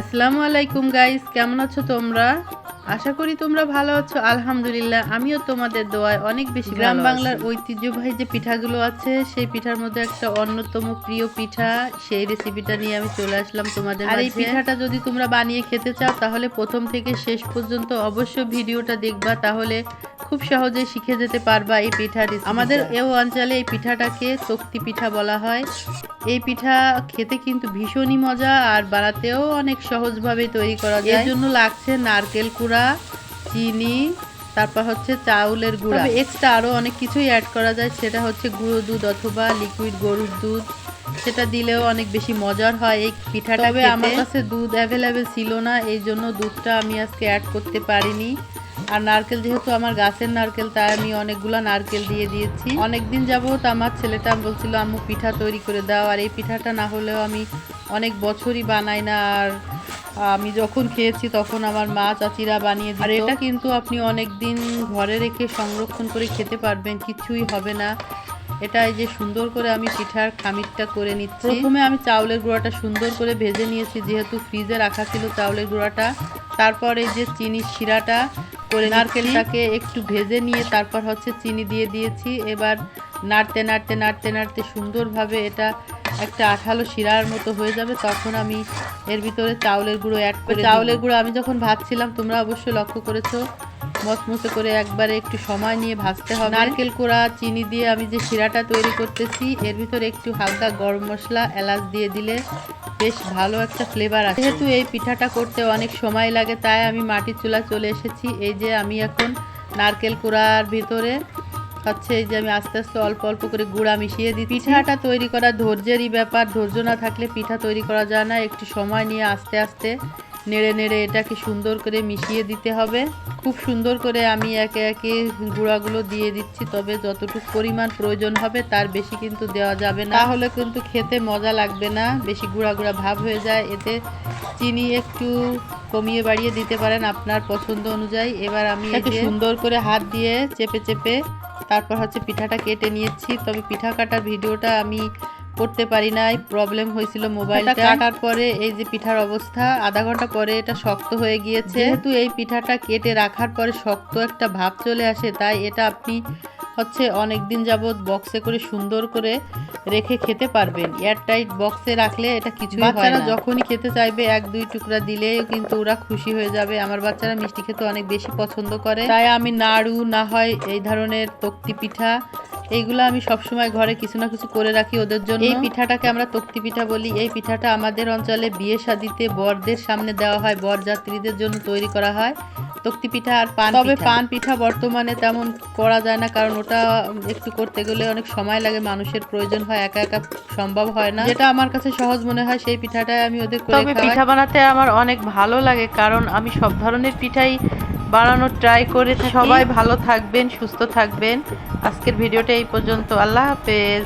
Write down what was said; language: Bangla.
আসসালামু আলাইকুম গাইস কেমন আছো তোমরা? আশা করি তোমরা ভালো আছো আলহামদুলিল্লাহ আমিও তোমাদের দোয়ায় অনেক বেশি গ্রাম বাংলার ঐতিহ্যবাহী যে পিঠাগুলো আছে সেই পিঠার মধ্যে একটা অন্যতম প্রিয় পিঠা সেই রেসিপিটা নিয়ে আমি চলে আসলাম তোমাদের আর এই পিঠাটা যদি তোমরা বানিয়ে খেতে চাও তাহলে প্রথম থেকে শেষ পর্যন্ত অবশ্যই ভিডিওটা দেখবা তাহলে খুব সহজে শিখে যেতে পারবা এই পিঠা আমাদের এও অঞ্চলে এই পিঠাটাকে তক্তি পিঠা বলা হয়। এই পিঠা খেতে কিন্তু ভীষণই মজা আর বানাতেও অনেক সহজভাবে তৈরি করা যায়। এর জন্য লাগছে নারকেল কুড়া চিনি তারপর হচ্ছে চাউলের গুঁড়া। এক্সট্রা আরও অনেক কিছুই অ্যাড করা যায়। সেটা হচ্ছে গুঁড়ো দুধ অথবা লিকুইড গরুর দুধ। সেটা দিলেও অনেক বেশি মজার হয় এই পিঠাটা আমার কাছে দুধ অ্যাভেলেবেল ছিল না এই জন্য দুধটা আমি আজকে অ্যাড করতে পারিনি। আর নারকেল যেহেতু আমার গাছের নারকেল, তাই আমি অনেকগুলো নারকেল দিয়ে দিয়েছি। অনেকদিন যাবত আমার ছেলেটা বলছিল, আম্মু, পিঠা তৈরি করে দাও। আর এই পিঠাটা না হলেও আমি অনেক বছরই বানাই না, আর আমি যখন খেয়েছি তখন আমার মা চাচিরা বানিয়ে আর এটা কিন্তু আপনি অনেক দিন ঘরে রেখে সংরক্ষণ করে খেতে পারবেন, কিছুই হবে না। এটা যে সুন্দর করে আমি পিঠার খামিরটা করে নিচ্ছি। প্রথমে আমি চাউলের গুঁড়াটা সুন্দর করে ভেজে নিয়েছি, যেহেতু ফ্রিজে রাখা ছিল চাউলের গুঁড়াটা। তারপর এই যে চিনির শিরাটা করে নারকেলটাকে একটু ভেজে নিয়ে তারপর হচ্ছে চিনি দিয়ে দিয়েছি। এবার নাড়তে নাড়তে নাড়তে নাড়তে সুন্দরভাবে এটা একটা আঠালো শিরার মতো হয়ে যাবে। তখন আমি এর ভিতরে চাউলের গুঁড়ো অ্যাড করে চাউলের গুঁড়ো আমি যখন ভাজছিলাম তোমরা অবশ্যই লক্ষ্য করেছ। মচমচে করে একবারে একটু সময় নিয়ে ভাজতে হবে। নারকেল কোড়া, চিনি দিয়ে আমি যে শিরাটা তৈরি করতেছি, এর ভিতরে একটু হালকা গরম মশলা, এলাচ দিয়ে দিলে বেশ ভালো একটা ফ্লেভার আছে যেহেতু এই পিঠাটা করতে অনেক সময় লাগে, তাই আমি মাটির চুলা চলে এসেছি। এই যে আমি এখন নারকেল কোড়ার ভিতরে হচ্ছে এই যে আমি আস্তে আস্তে অল্প অল্প করে গুঁড়া মিশিয়ে দিই পিঠাটা তৈরি করা ধৈর্যেরই ব্যাপার। ধৈর্য না থাকলে পিঠা তৈরি করা যায় না। একটু সময় নিয়ে আস্তে আস্তে নেড়ে নেড়ে এটাকে সুন্দর করে মিশিয়ে দিতে হবে। খুব সুন্দর করে আমি একে একে গুঁড়াগুলো দিয়ে দিচ্ছি তবে যতটুকু পরিমাণ প্রয়োজন হবে তার বেশি কিন্তু দেওয়া যাবে না। তাহলে কিন্তু খেতে মজা লাগবে না বেশি গুঁড়া গুঁড়া ভাব হয়ে যায়। এতে চিনি একটু কমিয়ে বাড়িয়ে দিতে পারেন আপনার পছন্দ অনুযায়ী। এবার আমি একে সুন্দর করে হাত দিয়ে চেপে চেপে তারপর হচ্ছে পিঠাটা কেটে নিয়েছি। তবে পিঠা কাটার ভিডিওটা আমি করতে পারি নাই প্রবলেম হয়েছিল মোবাইলটা কাটার পরে এই যে পিঠার অবস্থা আধা ঘণ্টা পরে এটা শক্ত হয়ে গিয়েছে। যেহেতু এই পিঠাটা কেটে রাখার পরে শক্ত একটা ভাব চলে আসে তাই এটা আপনি হচ্ছে অনেক দিন যাবত বক্সে করে সুন্দর করে রেখে খেতে পারবেন। এয়ারটাইট বক্সে রাখলে এটা কিছুই হয় না। যখনই খেতে চাইবে এক দুই টুকরা দিলেও কিন্তু ওরা খুশি হয়ে যাবে। আমার বাচ্চারা মিষ্টি খেতে অনেক বেশি পছন্দ করে। তাই আমি নাড়ু না হয় এই ধরনের তক্তি পিঠা এইগুলো আমি সবসময় ঘরে কিছু না কিছু করে রাখি ওদের জন্য। এই পিঠাটাকে আমরা তক্তি পিঠা বলি। এই পিঠাটা আমাদের অঞ্চলে বিয়ে শাদিতে বরদের সামনে দেওয়া হয় বর যাত্রীদের জন্য তৈরি করা হয়। তক্তি পিঠা আর পান তবে পান পিঠা বর্তমানে তেমন করা যায় না কারণ ওটা একটু করতে গেলে অনেক সময় লাগে মানুষের প্রয়োজন হয় একা একা সম্ভব হয় না। যেটা আমার কাছে সহজ মনে হয় সেই পিঠাটাই আমি ওদের করে তবে পিঠা বানাতে আমার অনেক ভালো লাগে কারণ আমি সব ধরনের পিঠাই বানানোর ট্রাই করে সবাই ভালো থাকবেন সুস্থ থাকবেন। আজকের ভিডিওটা এই পর্যন্ত। আল্লাহ হাফেজ।